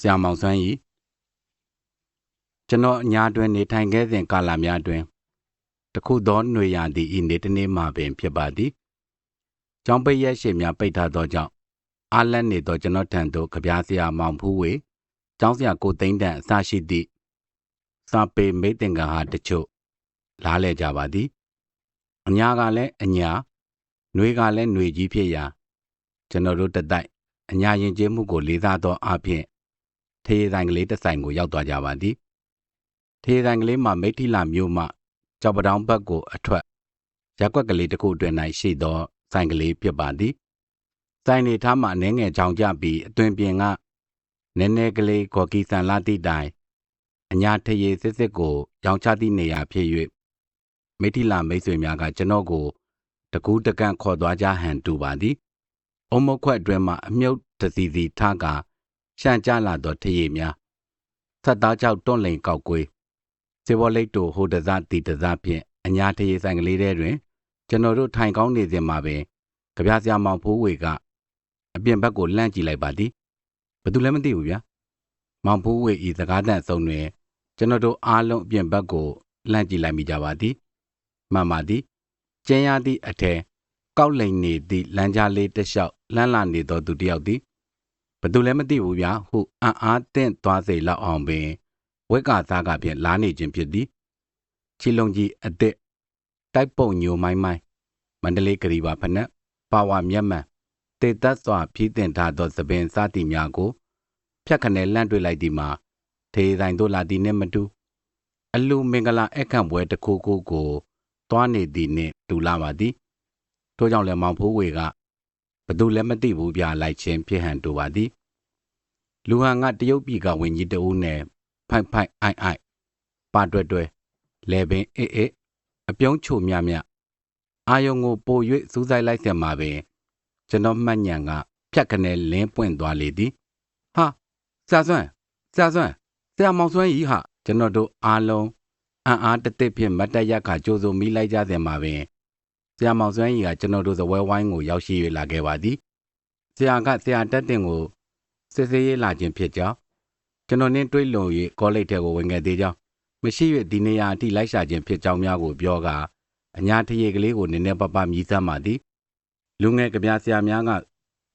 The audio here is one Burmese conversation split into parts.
ဆရာမောင်စွမ်းဤကျွန်တော်အညာတွင်နေထိုင်ခဲ့စဉ်ကာလများတွင်တခုသောຫນွေရာသီဤနေ့တစ်နေ့မှပင်ဖြစ်ပါသည်ကျောင်းပိတ်ရက်ရှိများပိတ်ထားသောကြောင့်အားလက်နေသောကျွန်တော်ထံသို့ကြပြားဆရာမောင်ဖူးဝေကျောင်းဆရာကိုသိန်းတန်အစရှိသည့်စာပေမိတ်သင်္ကဟာတချို့လားလဲကြပါသည်အညာကလည်းအညာနှွေကလည်းနှွေကြီးဖြစ်ရာကျွန်တော်တို့တတိုက်အညာယဉ်ကျေးမှုကိုလေးစားသောအဖြစ် ထေးဆိုင်ကလေးတစ်ဆိုင်ကိုရောက်သွားကြပါသည်ထေးဆိုင်ကလေးမှာမိထီလာမျိုးမှကြောက်ပတောင်ဘက်ကိုအထွက်ရက်ွက်ကလေးတစ်ခုအတွင်၌ရှိသောဆိုင်ကလေးဖြစ်ပါသည်ဆိုင်နေထားမှအနေငယ်ချောင်ကြပြီးအတွင်ပြင်ကနည်းနည်းကလေးကော်ကီဆန်လာတိတိုင်အညာထရေစစ်စစ်ကိုရောင်ချသည့်နေရာဖြစ်၍မိထီလာမိတ်ဆွေများကကျွန်တော်ကိုတကူးတကန့်ခေါ်သွားကြဟန်တူပါသည်အုံမခွက်အတွင်းမှအမြုပ်တစီစီထားကာ ရှန့်ကြလာသောထရေများဆက်သားကြောက်တွန့်လိန်ကောက်ကွေးစေဘောလိတ်တို့ဟိုတစတီတစဖြင့်အညာထရေဆိုင်ကလေးထဲတွင် ကျွန်တော်တို့ထိုင်ကောင်းနေစဉ်မှာပင်ကြပြားစရာမောင်ဖိုးဝေကအပြင်ဘက်ကိုလှမ်းကြည့်လိုက်ပါသည်ဘယ်သူလဲမသိဘူးဗျာမောင်ဖိုးဝေဤစကားတန့်ဆုံးတွင် ကျွန်တော်တို့အားလုံးအပြင်ဘက်ကိုလှမ်းကြည့်လိုက်မိကြပါသည်မှန်ပါသည်ကျင်းရသည့်အထက်ကောက်လိန်နေသည့်လမ်းကြားလေးတစ်လျှောက်လှမ်းလာနေသောသူတစ်ယောက်သည် ဘသူလည်းမသိဘူးဗျာဟုအံ့အားတင့်သွားစေလောက်အောင်ပင်ဝက်ကာသားကဖြင့်လာနေခြင်းဖြစ်သည်ချီလုံကြီးအသက်တိုက်ပုံညိုမိုင်းမိုင်းမန္တလေးကလေးပါဖနက်ပါဝါမျက်မှန်တေသက်စွာဖြည့်တင်ထားသောသပင်စားတီများကိုဖြတ်ခနဲလန့်တွေ့လိုက်သည်မှာထေးဆိုင်တို့လာသည်နှင့်မတူအလူမင်္ဂလာအခန့်ပွဲတစ်ခုခုကိုသွားနေသည်နှင့်တူလာပါသည်ထို့ကြောင့်လည်းမောင်ဖိုးဝေက ဘသူလည်းမသိဘူးပြလိုက်ခြင်းဖြစ်ဟန်တူပါသည်လူဟန်ကတရုတ်ပြည်ကဝင်ကြီးတဦးနဲ့ဖိုက်ဖိုက်အိုက်အိုက်ပါတွဲတွဲလဲပင်အေးအေးအပြုံးချိုမြမြအာယုံကိုပို၍စူးစိုက်လိုက်စင်မှာပင်ကျွန်တော်မှတ်ညံကဖြတ်ခနဲလင်းပွင့်သွားလေသည်ဟာဆရာစွမ်းဆရာစွမ်းဆရာမောင်စွမ်းကြီးဟာကျွန်တော်တို့အားလုံးအံ့အားတသစ်ဖြင့်မတ်တရက်ခါကြိုးစုံမိလိုက်ကြစင်မှာပင် ဆရာမောင်စွမ်းကြီးကကျွန်တော်တို့ဇပွဲဝိုင်းကိုရောက်ရှိ၍လာခဲ့ပါသည်ဆရာကဆရာတက်တင်ကိုစစ်စေးရေးလာခြင်းဖြစ်ကြောင်းကျွန်တော်နှင်းတွေးလုံ၍ကောလိပ်ထဲကိုဝင်ခဲ့သေးကြောင်းမရှိ၍ဒီနေရာအထိလိုက်ရှာခြင်းဖြစ်ကြောင်းများကိုပြောကာအညာထရေကလေးကိုနည်းနည်းပပမြည်စမ်းပါသည်လူငယ်ကဗျာဆရာများက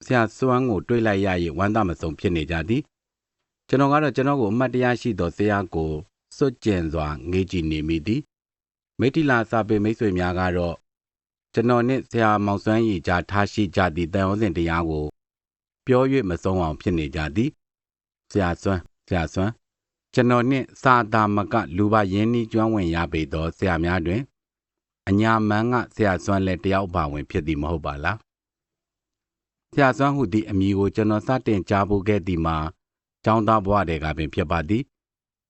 ဆရာစွမ်းကိုတွေးလိုက်ရ၍ဝမ်းသာမဆုံးဖြစ်နေကြသည်ကျွန်တော်ကတော့ကျွန်တော်ကိုအမှတ်တရရှိသောဆရာကိုစွတ်ကျင်စွာငေးကြည့်နေမိသည်မိထီလာစာပေမိတ်ဆွေများကတော့ ကျွန်တော်နှင့်ဆရာမောင်စွမ်းရည်ကြားထားရှိကြသည့်တန်ရုံးစဉ်တရားကို ပြော၍မဆုံးအောင်ဖြစ်နေကြသည်ဆရာစွမ်းဆရာစွမ်းကျွန်တော်နှင့်စာတာမက လူပါရင်းနှီးကျွမ်းဝင်ရပေသောဆရာများတွင်အညာမန်းကဆရာစွမ်းလည်းတယောက်ပါဝင်ဖြစ်သည်မဟုတ်ပါလားဆရာစွမ်းဟုသည့်အမည်ကိုကျွန်တော်စတင်ကြားဖို့ခဲ့သည်မှာကျောင်းသားဘဝတည်းကပင်ဖြစ်ပါသည်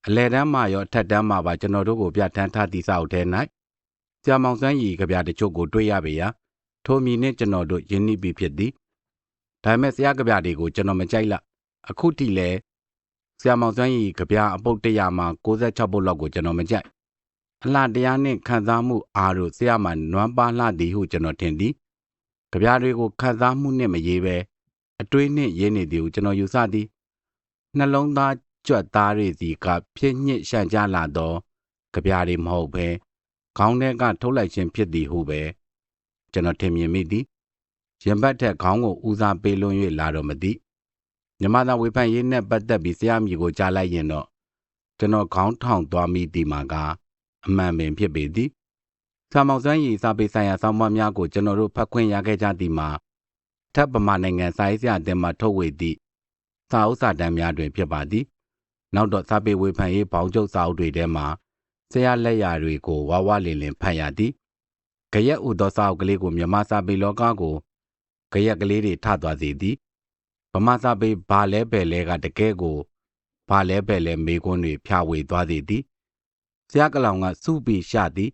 အလဲတန်းမှရောအထက်တန်းမှပါကျွန်တော်တို့ကိုပြဋ္ဌာန်းထားသည့်စာအုပ်ထဲ၌ ဆရာမောင်စန်းရီကြပြတချို့ကိုတွေ့ရပေရာထိုမီနှင့်ကျွန်တော်တို့ယဉ်နှီးပြီးဖြစ်သည်ဒါပေမဲ့ဆရာကြပြတွေကိုကျွန်တော်မကြိုက်လအခုထိလည်းဆရာမောင်စန်းရီကြပြအပုတ်တရာမှာ66ပုတ်လောက်ကိုကျွန်တော်မကြိုက်အလှတရားနှင့်ခံစားမှုအားတို့ဆရာမှနွမ်းပါလှသည်ဟုကျွန်တော်ထင်သည်ကြပြတွေကိုခံစားမှုနှင့်မရေးပဲအတွေးနှင့်ရေးနေသည်ဟုကျွန်တော်ယူဆသည်နှလုံးသားကြွက်သားတွေစီကဖြစ်ညစ်ရှန့်ကြလာသောကြပြတွေမဟုတ်ပဲ ခေါင်းထဲကထုတ်လိုက်ခြင်းဖြစ်သည်ဟုပဲကျွန်တော်ထင်မြင်မိသည်ရင်ဘတ်ထက်ခေါင်းကိုဦးစားပေးလွန်း၍လာတော့မသည်မြမသာဝေဖန်ရေးနဲ့ပတ်သက်ပြီးဆရာမိကိုကြားလိုက်ရင်တော့ကျွန်တော်ခေါင်းထောင်သွားမိသည်မှာကအမှန်ပင်ဖြစ်ပေသည်ဆာမောင်စွမ်းရည်စာပေဆိုင်ရာဆောင်းပါးများကိုကျွန်တော်တို့ဖတ်ခွင့်ရခဲ့ကြသည်မှာထပ်ပမာနိုင်ငံစာရေးဆရာအသင်းမှထုတ်ဝေသည့်စာအုပ်စာတမ်းများတွင်ဖြစ်ပါသည်နောက်တော့စာပေဝေဖန်ရေးဘောင်ကျုပ်စာအုပ်တွေထဲမှာ ဆရာလက်ရာတွေကိုဝါဝလင်လင်ဖတ်ရသည်ကြရက်ဥသောစာအုပ်ကလေးကိုမြမစာပေလောကကိုကြရက်ကလေးတွေထသွားစေသည်ဗမာစာပေဘာလဲပဲလဲကတကယ်ကိုဘာလဲပဲလဲမေကွန်းတွေဖြာဝေသွားစေသည်ဆရာကလောင်ကစုပြီးရှသည်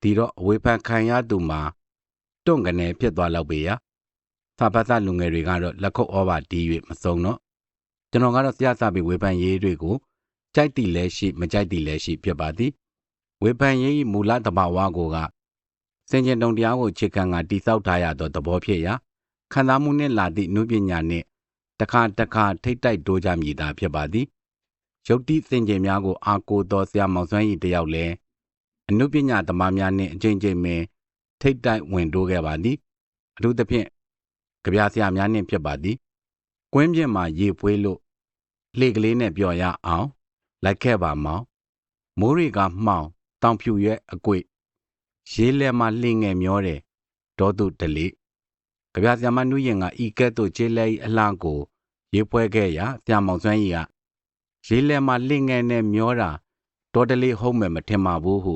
ဒီတော့အဝေဖန်ခံရသူမှာတွန့်ကနေဖြစ်သွားလောက်ပေရာဖဖသလူငယ်တွေကတော့လက်ခုပ်ဩဘာတီး၍မစုံတော့ကျွန်တော်ကတော့ဆရာစာပေဝေဖန်ရေးတွေကို ကြိုက်တိလဲရှိမကြိုက်တိလဲရှိဖြစ်ပါသည်ဝေဖန်ရေးမူလတဘာဝကိုကစင်ကျင်တုံတရားကိုခြေခံကတိဆောက်ထားရသောသဘောဖြစ်ရာခံစားမှုနှင့်လာသည့်နုပညာနှင့်တခါတခါထိတ်တိုက်တိုးကြမည်သာဖြစ်ပါသည်ယုတ်တိစင်ကြယ်များကိုအာကိုသောဆရာမောင်စွမ်းဤတယောက်လည်းအနုပညာသမားများနှင့်အချိန်ချင်းပင်ထိတ်တိုက်ဝင်တိုးခဲ့ပါသည်အထူးသဖြင့်ကြပြဆရာများနှင့်ဖြစ်ပါသည်ကွင်းပြင်မှာရေပွေးလို့လှေကလေးနဲ့ပြော်ရအောင် လိုက်ခဲ့ပါမောင်မိုးတွေကမှောင်တောင်ဖြူရွက်အကွေ့ရေးလဲမှလှငယ်မျောတယ်ဒေါတုတလေကြပြဆရာမနုရင်ကဤကဲ့သို့ခြေလဲဤအလှကိုရေးပွဲခဲ့ရာဆရာမောင်စွမ်းကြီးကရေးလဲမှလှငယ်နဲ့မျောတာဒေါတလေဟုတ်မယ်မထင်ပါဘူးဟု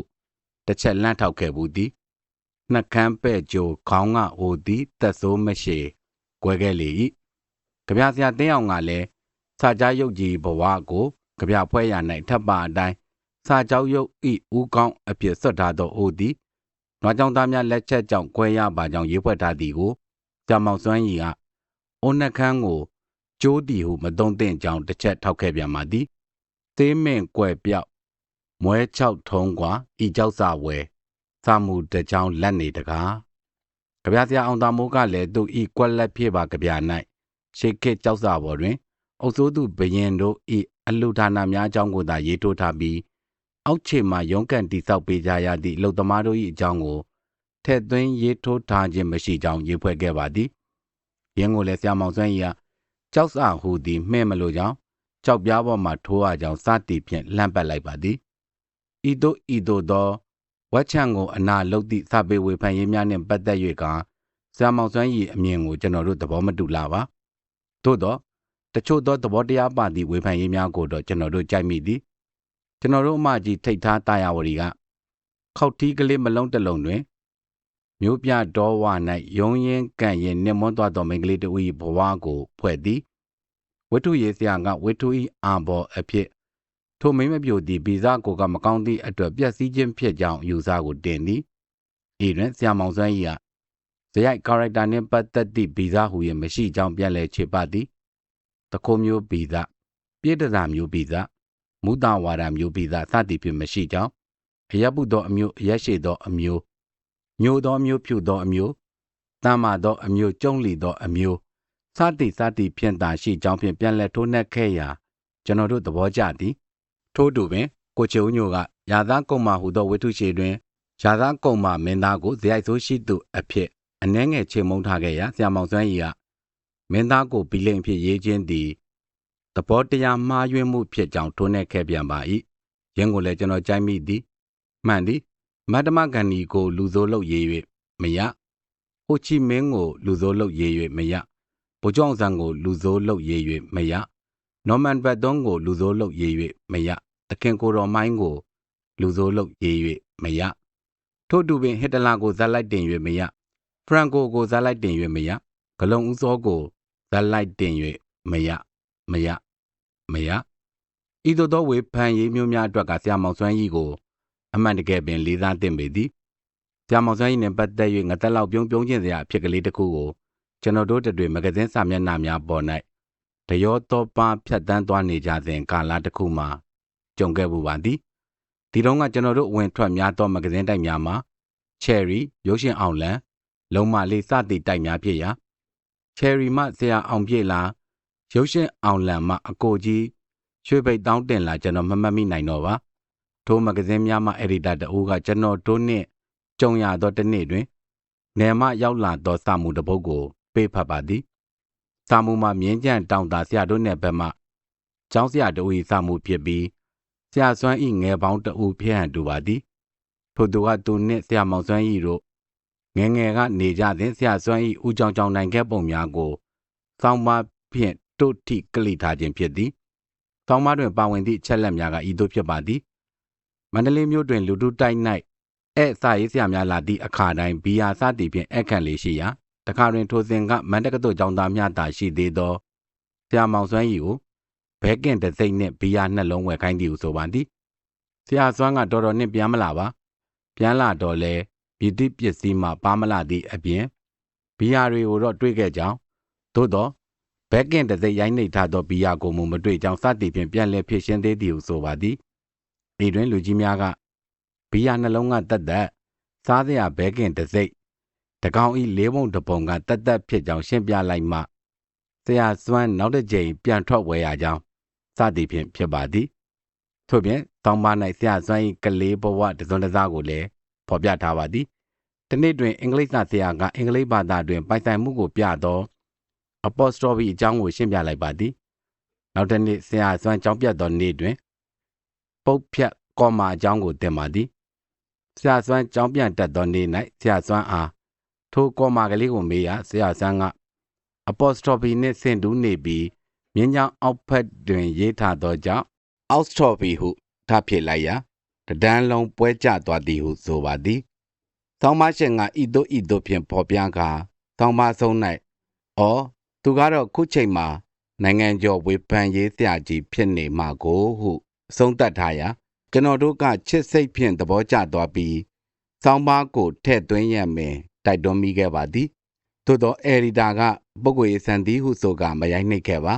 တစ်ချက်လန့်ထောက်ခဲ့ဘူးသည်နှကန်းပဲ့ကြိုခေါင်းကအိုသည်တက်ဆိုးမရှိကွဲခဲ့လေ၏ကြပြဆရာတင်းအောင်ကလည်းစာကြားရုပ်ကြီးဘဝကို ကြပြဖွဲရ၌ထပ်ပါအတိုင်းစာကြောက်ရုပ်ဤဦးကောင်းအဖြစ်ဆွတ်ထားသောအိုသည်နွားကြောင်သားများလက်ချက်ကြောင့်ကွဲရပါကြောင်းရေးဖွဲ့ထားသည်ကိုကြာမောင်စွမ်းရီကအိုနှက်ခမ်းကိုကျိုးတီဟုမသုံးသင့်ကြောင်းတစ်ချက်ထောက်ခဲ့ပြန်ပါသည်သေးမင့်ကွယ်ပြောက်မွဲချောက်ထုံးกว่าဤကြောက်စာဝဲစာမှုတကြောင်လက်နေတကားကြပြဆရာအောင်သားမိုးကလည်းသူဤကွက်လက်ဖြစ်ပါကြပြ၌ရှေခေတ်ကြောက်စာပေါ်တွင်အုပ်စိုးသူဘရင်တို့ဤ အလှဌာနများအကြောင်းကိုသာရေးထိုးထားပြီး အောက်ခြေမှာရုံးကန်တိဆောက်ပေးကြရသည့်အလုသမားတို့၏အကြောင်းကိုထက်သွင်းရေးထိုးထားခြင်းမရှိကြောင်း ရေးဖွဲ့ခဲ့ပါသည်။ရင်းကိုလည်းဆရာမောင်စွမ်းကြီးကကြောက်စာဟူသည်မှဲ့မလို့ကြောင်းကြောက်ပြားပေါ်မှထိုးရကြောင်းစသည်ဖြင့်လှမ်းပတ်လိုက်ပါသည်။ဤသို့ဤသို့သောဝက်ချန်ကိုအနာလုတ်သည့်စာပေဝေဖန်ရေးများနှင့်ပတ်သက်၍ကဆရာမောင်စွမ်းကြီးအမြင်ကိုကျွန်တော်တို့သဘောမတူလာပါ။သို့တော့ တချို့သောသဘောတရားပါသည့်ဝေဖန်ရေးများကိုတော့ကျွန်တော်တို့ကြိုက်မိသည်ကျွန်တော်တို့အမကြီးထိတ်ထားတာယာဝရီကခောက်ထီးကလေးမလုံးတစ်လုံးတွင်မျိုးပြတော်ဝ၌ယုံရင်ကန့်ရင်နှမွန်းသွားသောမိန်းကလေးတို့၏ဘဝကိုဖွဲ့သည်ဝတ္ထုရေးဆရာကဝတ္ထု၏အာဘော်အဖြစ်ထိုမိမပြိုသည်ဗီဇကိုကမကောင်းသည့်အတွက်ပြက်စီးခြင်းဖြစ်ကြောင်းယူဆကိုတင်သည်ဤတွင်ဆရာမောင်စွမ်းကြီးကဇယိုက်ကာရက်တာနှင့်ပတ်သက်သည့်ဗီဇဟူ၍မရှိကြောင်းပြန်လည်ခြေပသည် တခိုးမျိုးဗီဇပြည့်တစာမျိုးဗီဇမူတဝါဒမျိုးပိသစသည်ဖြင့်မရှိကြောင်းအယပုသောအမျိုးအယရှိသောအမျိုးညိုသောအမျိုးဖြူသောအမျိုးတမ်းမာသောအမျိုးကျုံလီသောအမျိုးစသည်စသည်ဖြင့်သာရှိကြောင်းဖြင့်ပြန်လည်ထိုးနှက်ခဲ့ရာကျွန်တော်တို့သဘောကျသည်ထို့တူပင်ကိုချေဦးညိုကရာသားကုံမာဟူသောဝိထုရှိတွင်ရာသားကုံမာမင်းသားကိုဇယိုက်ဆိုးရှိသူအဖြစ်အနှဲငယ်ချေမုန်းထားခဲ့ရာဆရာမောင်စွမ်းကြီးက မင်းသားကိုဘီလိန်ဖြစ်ရေးခြင်းသည်သဘောတရားမှားယွင်းမှုဖြစ်ကြောင်းထိုးနှက်ခဲ့ပြန်ပါ၏ရင်းကိုလည်းကျွန်တော်ကြိုက်မိသည်မှန်သည်မတ္တမဂန္ဒီကို လူဆိုးလုပ်ရေး၍မရဟိုချီမင်းကို လူဆိုးလုပ်ရေး၍မရဗိုလ်ချုပ်ဆန်းကို လူဆိုးလုပ်ရေး၍မရနော်မန်ဘတ်သွန်ကို လူဆိုးလုပ်ရေး၍မရသခင်ကိုတော်မိုင်းကို လူဆိုးလုပ်ရေး၍မရထို့တူပင်ဟစ်တလာကိုဇက်လိုက်တင်၍မရဖရန်ကိုကိုဇက်လိုက်တင်၍မရဂလုံဦးစောကို ဇက်လိုက်တင်၍မရမရမရဤသို့သောဝေဖန်ရေးမျိုးများအတွက်ကဆရာမောင်စွမ်းကြီးကိုအမှန်တကယ်ပင်လေးစားသင့်ပေသည်ဆရာမောင်စွမ်းကြီးနှင့်ပတ်သက်၍ငသက်လောက်ပြုံးပြုံးခြင်းစရာအဖြစ်ကလေးတစ်ခုကိုကျွန်တော်တို့တွေမဂဇင်းစာမျက်နှာများပေါ်၌တရောသောပါဖြတ်တန်းသွားနေကြစဉ်ကာလတစ်ခုမှာကြုံခဲ့ပူပါသည်ဒီတော့ကကျွန်တော်တို့ဝင်ထွက်များသောမဂဇင်းတိုက်များမှာ Cherry ရုပ်ရှင်အောင်လံလုံမလေးစသည့်တိုက်များဖြစ်ရာ Cherry မှဆရာအောင်ပြေလာရုပ်ရှင်အောင်လံမှအကိုကြီးရွှေပိတ်တောင်းတင်လာကျွန်တော်မမှတ်မိနိုင်တော့ပါထိုမဂဇင်းများမှအက်ဒီတာတဦးကကျွန်တော်တို့နှင့်ကြုံရသောတစ်နေ့တွင်နယ်မှရောက်လာသောစာမှုတစ်ပုဒ်ကိုပေးဖတ်ပါသည်စာမှုမှာမြင်းကြံတောင်တာဆရာတို့နယ်ဘက်မှကျောင်းဆရာတို့၏စာမှုဖြစ်ပြီးဆရာစွမ်းဤငယ်ပေါင်းတဦးဖြစ်ဟန်တူပါသည်ထို့သူကသူနှင့်ဆရာမောင်စွမ်းဤတို့ ငယ်ငယ်ကနေကြစဉ်ဆရာစွမ်းဤဦးကြောင်ကြောင်နိုင်ခဲ့ပုံများကိုစောင်းပါဖြင့်တို့ထိကလိထားခြင်းဖြစ်သည်။ဆောင်းပါးတွင်ပါဝင်သည့်ချက်လက်များကဤသို့ဖြစ်ပါသည်။မန္တလေးမြို့တွင်လူထုတိုက်၌အဲစာရေးဆရာများလာသည့်အခါတိုင်းဘီယာစသည်ဖြင့်အခန့်လေးရှိရာတခါတွင်ထိုစဉ်ကမန္တကသို့ကျောင်းသားများသာရှိသေးသောဆရာမောင်စွမ်းရီကိုဘဲကင်တစိမ့်နှင့်ဘီယာနှလုံးဝယ်ခိုင်းသည်ဟုဆိုပါသည်။ဆရာစွမ်းကတော်တော်နှင့်ပြန်မလာပါ။ပြန်လာတော့လဲ မြစ်တိပစ္စည်းမှပါမလာသည့်အပြင်ဘီယာတွေကိုတော့တွေ့ခဲ့ကြောင်းသို့တော့ဘက်ကင်တစိရိုင်းနှိပ်ထားသောဘီယာကိုမူမတွေ့ကြောင်းစသည်ဖြင့်ပြန်လည်ဖြစ်ရှင်းသေးသည်ဟုဆိုပါသည်ဤတွင်လူကြီးများကဘီယာနှလုံးကတက်တက်စားစရာဘဲကင်တစိတကောင်ဤလေးပုံတပုံကတက်တက်ဖြစ်ကြောင်းရှင်းပြလိုက်မှဆရာစွမ်းနောက်တစ်ကြိမ်ပြန်ထွက်ဝဲရကြောင်းစသည်ဖြင့်ဖြစ်ပါသည်ထို့ပြင်တောင်းပါ၌ဆရာစွမ်း၏ကလေးဘဝတစုံတစားကိုလည်း ဖော်ပြထားပါသည်တနေ့တွင်အင်္ဂလိပ်စာဆရာကအင်္ဂလိပ်ဘာသာတွင်ပိုင်ဆိုင်မှုကိုပြသောအပေါစတော်ဘီအကြောင်းကိုရှင်းပြလိုက်ပါသည်နောက်တစ်နေ့ဆရာစွမ်းကြောင်းပြတ်သောနေ့တွင် ပုတ်ဖြတ်ကောမာအကြောင်းကိုသင်ပါသည်ဆရာစွမ်းကြောင်းပြန်တက်သောနေ့၌ဆရာစွမ်းအားထိုကောမာကလေးကိုမေးရဆရာစွမ်းကအပေါစတော်ဘီနှင့်ဆင်တူးနေပြီးမြင်းချောင်းအောက်ဖက်တွင်ရေးထားသောကြောင့်အောက်စတော်ဘီဟုထားဖြစ်လိုက်ရာ တဒန်းလုံးပွဲကျသွားသည်ဟုဆိုပါသည်။သောင်းမရှင်ကဤသို့ဤသို့ဖြင့်ပေါ်ပြကာသောင်းမဆုံး၌အော်သူကတော့ခုချိန်မှာနိုင်ငံကျော်ဝေဖန်ရေးဆရာကြီးဖြစ်နေမှာကိုဟုဆုံးသက်ထားရာကျွန်တော်တို့ကချစ်စိတ်ဖြင့်သဘောကျသွားပြီးသောင်းပါကိုထဲ့သွင်းရမယ်တိုက်တွန်းမိခဲ့ပါသည်သို့သောအယ်ဒီတာကပုဂ္ဂိုလ်ရေးစံသည်ဟုဆိုကမရိုက်နှိပ်ခဲ့ပါ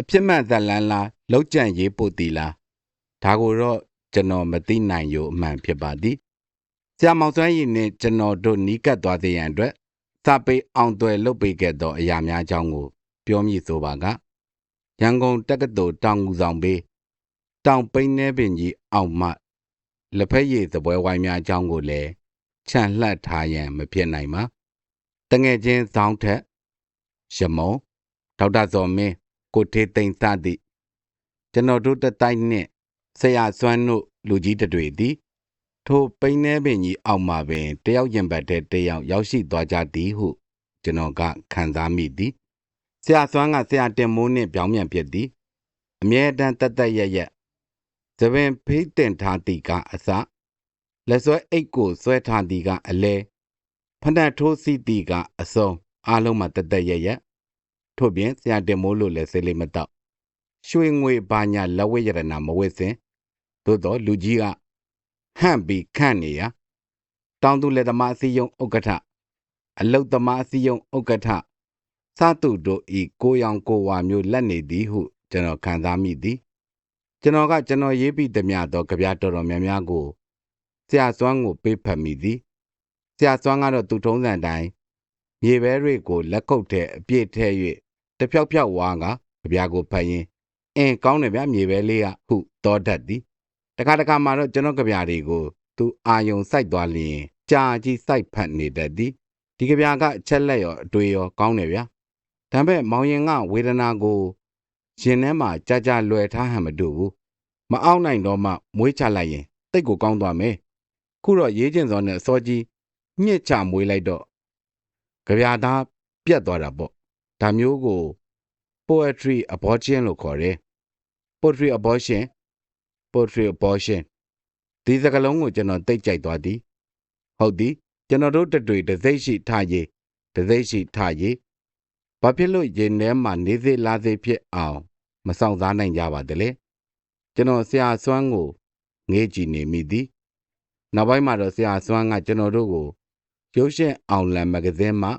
အဖြစ်မှန်ဇလန်းလားလောက်ကြံရေးပို့တီလားဒါကိုတော့ ကျွန်တော်မသိနိုင်ရောအမှန်ဖြစ်ပါသည်ဆရာမောင်စွမ်းရည်နှင့်ကျွန်တော်တို့နီးကပ်သွားစေရန်အတွက်စာပေအောင်သွယ်လုပ်ပေးခဲ့သောအရာများအကြောင်းကို ပြောမည်ဆိုပါကရန်ကုန်တက္ကသိုလ်တောင်ငူဆောင်ပေးတောင်ပိန်းနေပင်ကြီးအောင်မှလက်ဖက်ရည်သပွဲဝိုင်းများအကြောင်းကိုလည်းခြံလှပ်ထားရန်မဖြစ်နိုင်ပါတငယ်ချင်းဇောင်းထက်ရမုံဒေါက်တာဇော်မင်းကိုထေးသိန်းစသည်ကျွန်တော်တို့တတိုက်နှင့် ဆရာစွမ်းတို့လူကြီးတွေသည် ထိုပိန်းနေပင်ကြီးအောက်မှာပင်တယောက်ရင်ပတ်တဲ့တယောက်ရောက်ရှိသွားကြသည်ဟု ကျွန်တော်ကခံစားမိသည်ဆရာစွမ်းကဆရာတင်မိုးနှင့်ပြောင်းပြန်ဖြစ်သည်အမြဲတမ်းတတ်တတ်ရရသပင်ဖိတ်တင်ထားသည်ကအစလက်ဆွဲအိတ်ကိုဆွဲထားသည်ကအလဲဖဏတ်ထိုးစီသည်ကအစုံအားလုံးမှာတသက်ရရထို့ပြင်ဆရာတင်မိုးလို့လည်းစိတ်လေးမတော့ရွှေငွေဘာညာလက်ဝဲရတနာမဝဲစင် သို့တော့လူကြီးကဟန့်ပြီးခန့်နေရတောင်သူလက်သမားအစည်းယုံဥက္ကဋ္ဌအလုတ်သမားအစည်းယုံဥက္ကဋ္ဌစသူတို့ဤကိုရောင်ကိုဝါမျိုးလက်နေသည်ဟုကျွန်တော်ခံစားမိသည်ကျွန်တော်ကကျွန်တော်ရေးပြီးသမျှသောကြပြတော်တော်များများကိုဆရာစွမ်းကိုပေးဖတ်မိသည်ဆရာစွမ်းကတော့သူထုံးစံတိုင်းမြေပဲတွေကိုလက်ကုပ်တဲ့အပြည့်ထဲ၍တဖြောက်ဖြောက်ဝါကကြပြကိုဖတ်ရင်အင်းကောင်းတယ်ဗျမြေပဲလေးကဟုတော်တတ်သည် တခါတခါမှတော့ကျွန်တော်ကြပြတွေကို သူအာယုံစိုက်သွားလျင်ကြာကြီးစိုက်ဖတ်နေတတ်သည်ဒီကြပြကအချက်လက်ရောအတွေ့ရောကောင်းတယ်ဗျဒါပေမဲ့မောင်ရင်ကဝေဒနာကိုရင်ထဲမှာကြာကြာလွယ်ထားဟန်မတူဘူးမအောင်နိုင်တော့မှမွေးချလိုက်ရင်တိတ်ကိုကောင်းသွားမယ်ခုတော့ရေးကျင်စောနဲ့စောကြီးညှစ်ချမွေးလိုက်တော့ကြပြသားပြတ်သွားတာပေါ့ဒါမျိုးကို poetry abortion လို့ခေါ်တယ် poetry abortion poetry abortion ဒီစကားလုံးကိုကျွန်တော်သိကြိုက်သွားသည်ဟုတ်သည်ကျွန်တော်တို့တတွေတစိမ့်ရှိထားရေးတစိမ့်ရှိထားရေးဘာဖြစ်လို့ရင်ထဲမှာနေစေလာစေဖြစ်အောင် မဆောင်စားနိုင်ကြပါသလဲကျွန်တော်ဆရာစွမ်းကိုငေးကြည့်နေမိသည်နောက်ပိုင်းမှာတော့ဆရာစွမ်းကကျွန်တော်တို့ကိုရုပ်ရှင်အောင်လံမဂဇင်းမှာ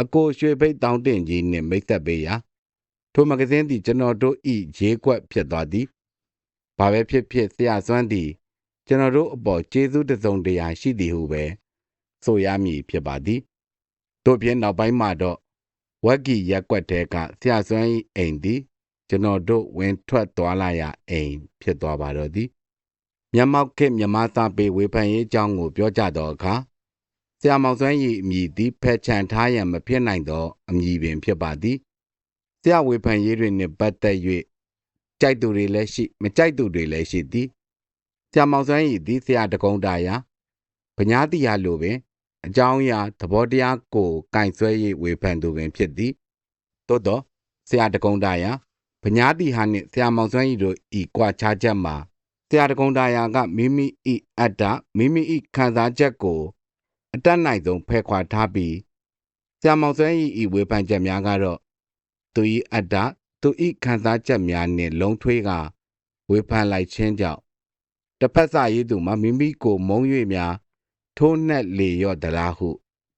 အကိုရွှေဘိတ်တောင်းတင်ကြီးနှင့်မိတ်ဆက်ပေးရာထိုမဂဇင်းသည်ကျွန်တော်တို့ဤရေးကွက်ဖြစ်သွားသည် ဘာပဲဖြစ်ဖြစ်ဆရာစွမ်းသည် ကျွန်တော်တို့အပေါ်ကျေးဇူးတစုံတရာရှိသည်ဟုပဲဆိုရမည်ဖြစ်ပါသည်တို့ဖြင့်နောက်ပိုင်းမှာတော့ဝက်ကီရက်ကွက်တဲကဆရာစွမ်း၏အိမ်သည် ကျွန်တော်တို့ဝင်ထွက်သွားလာရအိမ်ဖြစ်သွားပါတော့သည်မြမောက်ခေမြမသားပေဝေဖန်ရေးအကြောင်းကိုပြောကြတော့အခါဆရာမောင်စွမ်းရည်အမည်သည်ဖက်ချန်ထားရန်မဖြစ်နိုင်သောအမည်ပင်ဖြစ်ပါသည်ဆရာဝေဖန်ရေးတွင်နှင့်ပတ်သက်၍ ကြိုက်သူတွေလည်းရှိမကြိုက်သူတွေလည်းရှိသည်ဆရာမောင်စွမ်းရည်သည်ဆရာတကုံတာယာပညာတိယလိုပင် အကြောင်းအရာသဘောတရားကိုကင်ဆွဲ၍ဝေဖန်သူပင်ဖြစ်သည်သို့သောဆရာတကုံတာယာပညာတိဟာနှင့်ဆရာမောင်စွမ်းရည်တို့ဤကွာခြားချက်မှာဆရာတကုံတာယာကမိမိဤအတ္တမိမိဤခံစားချက်ကိုအတတ်နိုင်ဆုံးဖယ်ခွာထားပြီးဆရာမောင်စွမ်းဤဤဝေဖန်ချက်များကတော့သူဤအတ္တ သူဤခံစားချက်များနှင့်လုံးထွေးကဝေဖန်လိုက်ခြင်းကြောင့်တစ်ဖက်စာရေးသူမှာမိမိကိုမုံ၍များထိုးနှက်လေရော့တလားဟု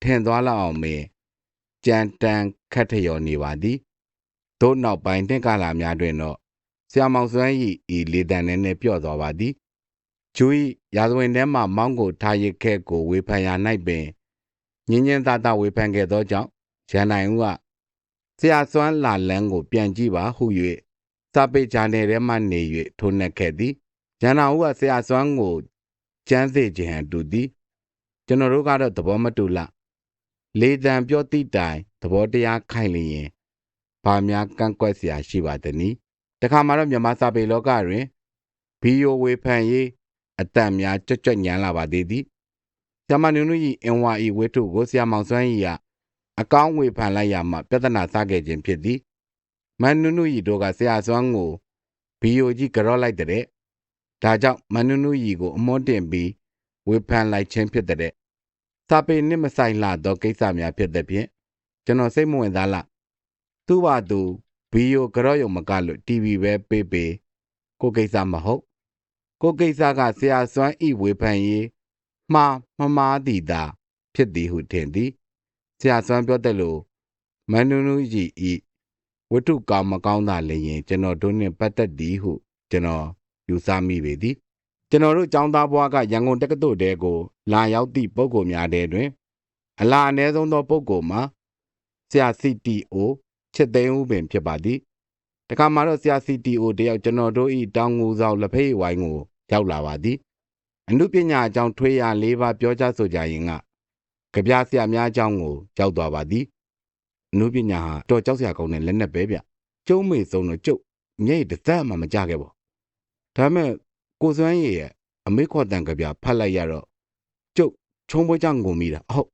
ထင်သွားလောက်အောင်ပင်ကြံတန်ခတ်ထျော်နေပါသည်တို့နောက်ပိုင်းတင်ကာလများတွင်တော့ဆရာမောင်စွမ်းဤဤလေတံနဲ့နဲ့ပြော့သွားပါသည်ကျူဤရာဇဝင်ထဲမှမောင်းကိုထားရခဲ့ကိုဝေဖန်ရ၌ပင်ညင်းညင်းသားသားဝေဖန်ခဲ့သောကြောင့်ရန်နိုင်ဦးက ဆရာစွမ်းလာလန်းကိုပြန်ကြည့်ပါဟု၍စာပေဂျာနယ်ထဲမှနေ၍ထိုးနှက်ခဲ့သည်ဂျန်နာဦးကဆရာစွမ်းကိုကျန်းစေခြင်းဟန်တူသည်ကျွန်တော်တို့ကတော့သဘောမတူလားလေတံပြောတိတိုင်သဘောတရားခိုင်လျင်ဘာများကန့်ကွက်เสียရှိပါသနည်းတခါမှတော့မြန်မာစာပေလောကတွင်ဘီယိုဝေဖန်ရေးအတန်များကြွကြွညံလာပါသေးသည်ဆရာမနုနုဤအင်ဝါဤဝိထုကိုဆရာမောင်စွမ်းဤက အကောင်းဝေဖန်လိုက်ရမှပြဿနာစခဲ့ခြင်းဖြစ်သည်မန်နုနုဤတို့ကဆရာစွမ်းကိုဘီယိုကြီးကြော့လိုက်တဲ့ဒါကြောင့်မန်နုနုဤကိုအမွန်းတင်ပြီးဝေဖန်လိုက်ခြင်းဖြစ်တဲ့စာပေနှင့်မဆိုင်လာသောကိစ္စများဖြစ်တဲ့ဖြင့်ကျွန်တော်စိတ်မဝင်စားလားသူ့ဘာသူဗီယိုကြော့ရုံမကလို့ TV ပဲပေးပေးကိုကိစ္စမဟုတ်ကိုကိစ္စကဆရာစွမ်းဤဝေဖန်ရေးမှားမမားသည်သာဖြစ်သည်ဟုထင်သည် ဆရာစွမ်းပြောတဲ့လို့မန်နုနုကြီးဤဝတ္ထုကောင်းမကောင်းသာလည်းရင်ကျွန်တော်တို့နှင့်ပတ်သက်သည်ဟုကျွန်တော်ယူဆမိပေသည်ကျွန်တော်တို့ចောင်းသားဘွားကရန်ကုန်တက္ကသိုလ်တဲကိုလာရောက်သည့်ပုဂ္ဂိုလ်များတဲတွင် အလားအနည်းဆုံးသောပုဂ္ဂိုလ်မှာဆရာ CTO ချစ်သိန်းဦးပင်ဖြစ်ပါသည်တခါမှတော့ဆရာ CTO တယောက်ကျွန်တော်တို့ဤတောင်ငူဆောင်လက်ဖေးဝိုင်းကိုရောက်လာပါသည်အမှုပညာအကြောင်းထွေးရ၄ပါးပြောကြားဆိုကြရင်က ကြပြဆရာများအကြောင်းကိုကြောက်သွားပါသည်အမှုပညာဟာတော်ကြောက်စရာကောင်းတဲ့လက်နက်ပဲဗျကျုံးမေဆုံးတော့ကျုပ်ညိတ်တစ်သက်မှမကြခဲ့ပါဒါပေမဲ့ကိုစွမ်းရည်ရဲ့အမေခေါ်တန်ကြပြဖတ်လိုက်ရတော့ကျုပ်ချုံပွဲကြောင့်ငုံမိတာဟုတ်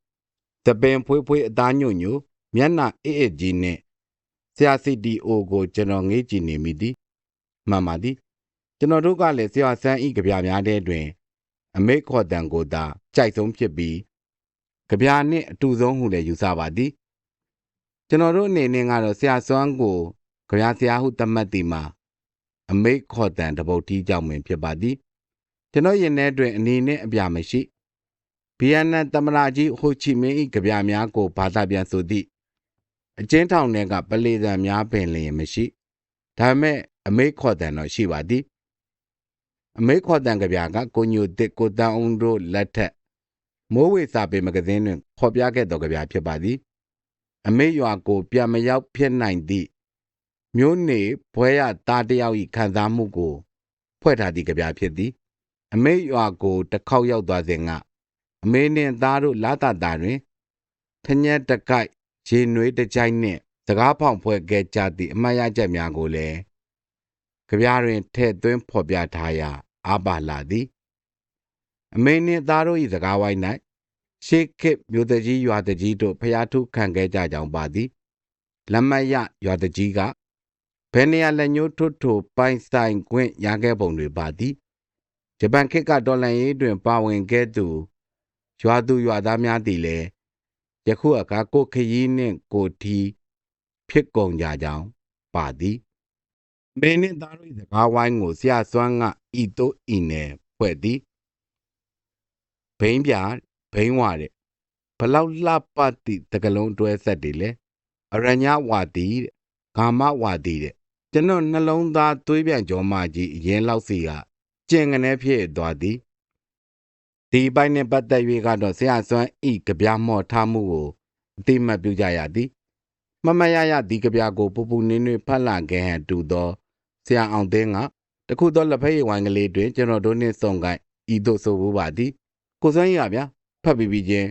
တပင်ဖွေးဖွေးအသားညွန့်ညိုမျက်နှာအေးအေးကြီးနဲ့ဆရာစီတီအိုကိုကျွန်တော်ငေးကြည့်နေမိသည်မှန်ပါသည်ကျွန်တော်တို့ကလည်းဆရာဆန်းဤကြပြများတဲ့တွင် အမေခေါ်တန်ကိုသာကြိုက်ဆုံးဖြစ်ပြီး ကြပြနှင့်အတူဆုံးဟုလည်းယူဆပါသည်ကျွန်တော်တို့အနေနဲ့ကတော့ဆရာစွမ်းကိုကြပြဆရာဟုသတ်မှတ်သည်မှာအမေခေါ်တန်တပုတ်တီးကြောင့်ပင်ဖြစ်ပါသည်ကျွန်တော်ရင်ထဲတွင်အနေနဲ့အပြမရှိဗီယက်နမ်သမ္မတကြီးဟိုချီမင်း၏ကြပြများကိုဘာသာပြန်ဆိုသည့်အကျဉ်းထောင်ထဲကပလေသံများပင်လျင်မရှိဒါပေမဲ့အမေခေါ်တန်တော့ရှိပါသည်အမေခေါ်တန်ကြပြကကိုညိုတစ်ကိုတန်အောင်တို့လက်ထက် မိုးဝေစာပေမဂဇင်းတွင်ဖော်ပြခဲ့သောကြပြဖြစ်ပါသည်အမေရွာကိုပြန်မရောက်ဖြစ်နိုင်သည့်မျိုးနေဘွဲရသားတယောက်၏ခံစားမှုကို ဖွဲ့ထားသည့်ကြပြဖြစ်သည် အမေရွာကိုတစ်ခေါက်ရောက်သွားစဉ်ကအမေနှင့်သားတို့လာတာတာတွင်ထညက်တကိုက်ရေနွေးတကြိုက်နှင့်စကားဖောင်ဖွဲ့ခဲ့ကြသည့်အမှတ်ရချက်များကိုလည်းကြပြတွင်ထည့်သွင်းဖော်ပြထားရာအာပါလာသည် အမေနှင့်သားတို့၏စကားဝိုင်း၌ရှေးခေတ်မြို့တကြီးရွာတကြီးတို့ဖျားထုခံခဲ့ကြကြောင်းပါသည်လက်မတ်ရရွာတကြီးကဘယ်နေရာလက်ညှိုးထွတ်ထိုပိုင်ဆိုင်ခွင့်ရခဲ့ပုံတွေပါသည်ဂျပန်ခေတ်ကဒေါ်လာရေးတွင် ပါဝင်ခဲ့သူရွာသူရွာသားများသည်လည်းယခုအခါကိုခရီးနှင့်ကိုထီဖြစ်ကုန်ကြကြောင်းပါသည်မင်းနှင့်သားတို့၏စကားဝိုင်းကိုဆရာစွမ်းကဤသို့ဤနယ်ဖွဲ့သည် ဘိန်းပြဘိန်းဝတဲ့ဘလောက်လှပတိတကလုံးတွဲဆက်တယ်လေအရညဝါတီတဲ့ဂါမဝါတီတဲ့ကျွန်တော်နှလုံးသားသွေးပြန်ကြောမကြီးအရင်လောက်စီကကျင်ကနေဖြစ်သွားသည်ဒီဘိုင်းနဲ့ပတ်သက်၍ကတော့ဆရာစွမ်းဤကြပြမော့ထားမှုကိုအတိမတ်ပြုကြရသည်မမရရဒီကြပြကိုပူပူနင်းနင်းဖတ်လာခဲ့ဟန်တူသောဆရာအောင်သိန်းကတခုသောလက်ဖက်ရည်ဝိုင်းကလေးတွင်ကျွန်တော်တို့နှင့်ဆုံကိုက်ဤသို့ဆိုဘူးပါသည် ကိုစွမ်းရဗျာဖတ်ပြီးပြီးချင်း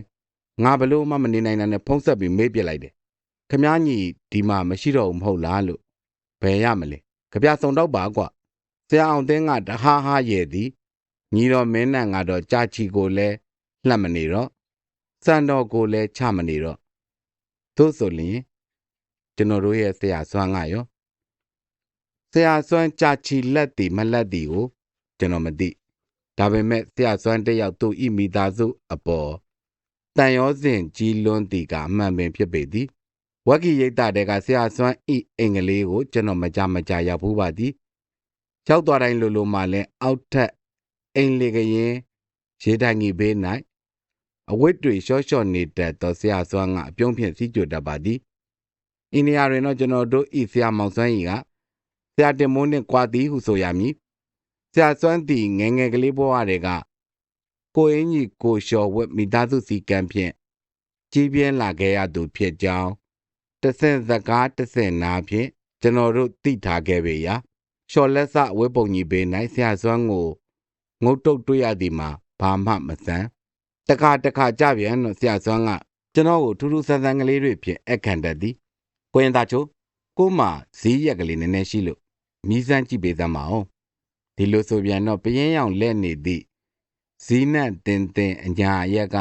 ငါဘလို့မှမနေနိုင်တဲ့နဲ့ဖုံးဆက်ပြီးမေးပြလိုက်တယ်ခမားညီဒီမှာမရှိတော့ဘူးမဟုတ်လားလို့ဘယ်ရမလဲကြပြစုံတော့ပါကွဆရာအောင်သိန်းကတဟားဟားရဲ့သည်ညီတော်မင်းနဲ့ငါတော့ကြာချီကိုလဲလှတ်မနေတော့စံတော်ကိုလဲချမနေတော့သို့ဆိုရင်ကျွန်တော်တို့ရဲ့ဆရာစွမ်းကရောဆရာစွမ်းကြာချီလက်တီမလက်တီကိုကျွန်တော်မသိ ဒါပေမဲ့ဆရာစွမ်းတယောက်သူ့ဤမိသားစုအပေါ်တန်ရောစဉ်ကြီးလွန်းတီကအမှန်ပင်ဖြစ်ပေသည်ဝက်ကီရိတ်တာတဲ့ကဆရာစွမ်းဤအင်္ဂလိပ်ကိုကျွန်တော်မကြမကြရောက်ဘူးပါသည်ရောက်သွားတိုင်းလိုလိုမှလည်းအောက်ထက်အိမ်လေကရင်ရေတိုင်ကြီးဘေး၌အဝတ်တွေရှော့ရှော့နေတတ်သောဆရာစွမ်းကအပြုံးဖြင့်စီးကြွတတ်ပါသည်အိန္ဒိယတွင်တော့ကျွန်တော်တို့ဤဆရာမောင်စွမ်းကြီးကဆရာတင်မိုးနှင့်ကွာသည်ဟုဆိုရမည် ဆရာစွမ်းသည်ငယ်ငယ်ကလေးဘဝတည်းကကိုအင်းကြီးကိုလျှော်ဝတ်မိသားစုစီကံဖြင့်ကြီးပြင်းလာခဲ့ရသူဖြစ်ကြောင်းတစ်ဆင့်စကားတစ်ဆင့်နာဖြင့်ကျွန်တော်တို့သိထားခဲ့ပေရာရှော်လက်စဝဲပုံကြီးပေးနိုင်ဆရာစွမ်းကိုငုတ်တုတ်တွေ့ရသည်မှာဘာမှမဆန်းတခါတခါကြပြန်တော့ဆရာစွမ်းကကျွန်တော်ကိုထူးထူးဆန်းဆန်းကလေးတွေဖြင့်အခန့်တတ်သည်ကိုရင်သားချိုကိုမဈေးရက်ကလေးနည်းနည်းရှိလို့မြည်စမ်းကြည့်ပေးသမှာအောင် ဒီလိုဆိုပြန်တော့ပရင်ရောင်လက်နေသည့်ဇီနတ်တင်တင်အညာရက်က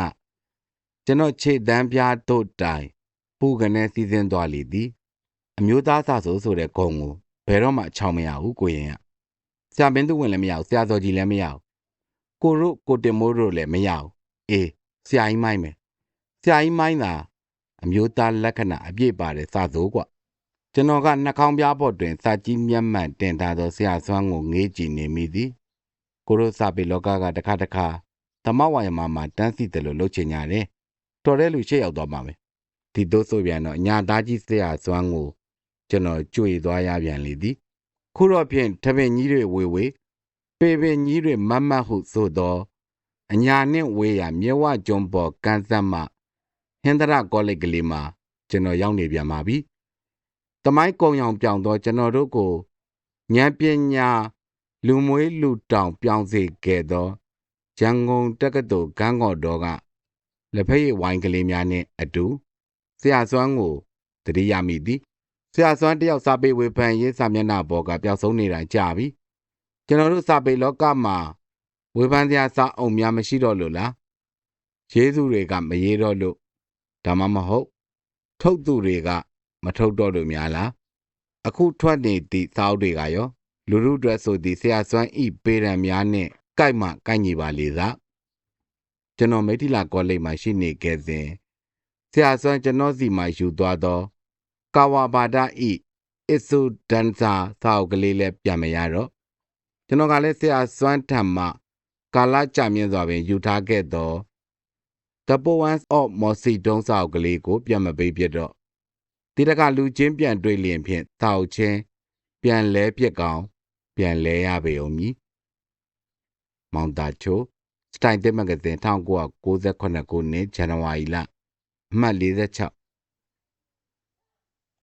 ကျွန်တော်ခြေတန်းပြားတို့တိုင်ပူကနေစီစဉ်သွားလေသည်အမျိုးသားစာဆိုဆိုတဲ့ဂုံကိုဘယ်တော့မှချောင်မရဘူးကိုရင်ကဆရာမင်းသူဝင်လည်းမရဘူးဆရာစောကြီးလည်းမရဘူးကိုတို့ကိုတင်မိုးတို့လည်းမရဘူးအေးဆရာကြီးမိုင်းမယ်ဆရာကြီးမိုင်းတာအမျိုးသားလက္ခဏာအပြည့်ပါတဲ့စာဆိုကွ ကျွန်တော်ကနှာခေါင်းပြားပေါ်တွင်စာကြီးမျက်မှန်တင်ထားသောဆရာဆွမ်းကိုငေးကြည့်နေမိသည်ကိုတို့စာပေလောကကတစ်ခါတစ်ခါသမဝါယမမှာတန်းစီတယ်လို့လုပ်ချင်ကြတယ်တော်တဲ့လူရှေ့ရောက်သွားမှာပဲဒီတို့ဆိုပြန်တော့ညာသားကြီးဆရာဆွမ်းကိုကျွန်တော်ကြွေသွားရပြန်လေသည်ခုတော့ဖြင့်တပင်ကြီးတွေဝေဝေပေပင်ကြီးတွေမတ်မတ်ဟုဆိုသောအညာနှင့်ဝေးရာမြဲဝကျွန်းပေါ်ကန်းစက်မှဟင်္ဒရကောလိပ်ကလေးမှာကျွန်တော်ရောက်နေပြန်ပါပြီ။ တမိုင်းကုံရောင်ပြောင်သောကျွန်တော်တို့ကိုဉာဏ်ပညာလူမွေးလူတောင်ပြောင်းစေခဲ့သောရန်ကုန်တက္ကသိုလ်ကန်းကော်တော်ကလက်ဖက်ရည်ဝိုင်းကလေးများနှင့်အတူဆရာစွမ်းကိုတတိယမိသည်ဆရာစွမ်းတယောက်စာပေဝေဖန်ရေးစာမျက်နှာပေါ်ကပျောက်ဆုံးနေတာကြာပြီကျွန်တော်တို့စာပေလောကမှာဝေဖန်စရာစာအုပ်များမရှိတော့လို့လားရေးသူတွေကမရေးတော့လို့ဒါမှမဟုတ် ထုတ်သူတွေက မထုတ်တော့လို့များလားအခုထွက်နေသည့်စာအုပ်တွေကရောလူလူအတွက်ဆိုသည့်ဆရာစွမ်းဤပေရန်များနဲ့ကြိုက်မှကိုက်ညီပါလေသာကျွန်တော်မိထီလာကောလိပ်မှာရှိနေခဲ့စဉ်ဆရာစွမ်းကျွန်တော်စီမှာယူသွားသော ကာဝါဘာဒဤအစ်စုဒန်စာစာအုပ်ကလေးလည်းပြန်မရတော့ကျွန်တော်ကလည်းဆရာစွမ်းထံမှကာလကြာမြင့်စွာပင်ယူထားခဲ့သော The Poems of Mosi တုံးစာအုပ်ကလေးကို ပြန်မပေးပြတော့ ဒီတကလူချင်းပြန်တွေ့လျင်ဖြင့်စာအုပ်ချင်းပြန်လဲပြက်ကောင် ပြန်လဲရပေုံမည်မောင်တာချိုစတိုင်တက်မဂဇင်း1998ခုနှစ်ဇန်နဝါရီလအမှတ်46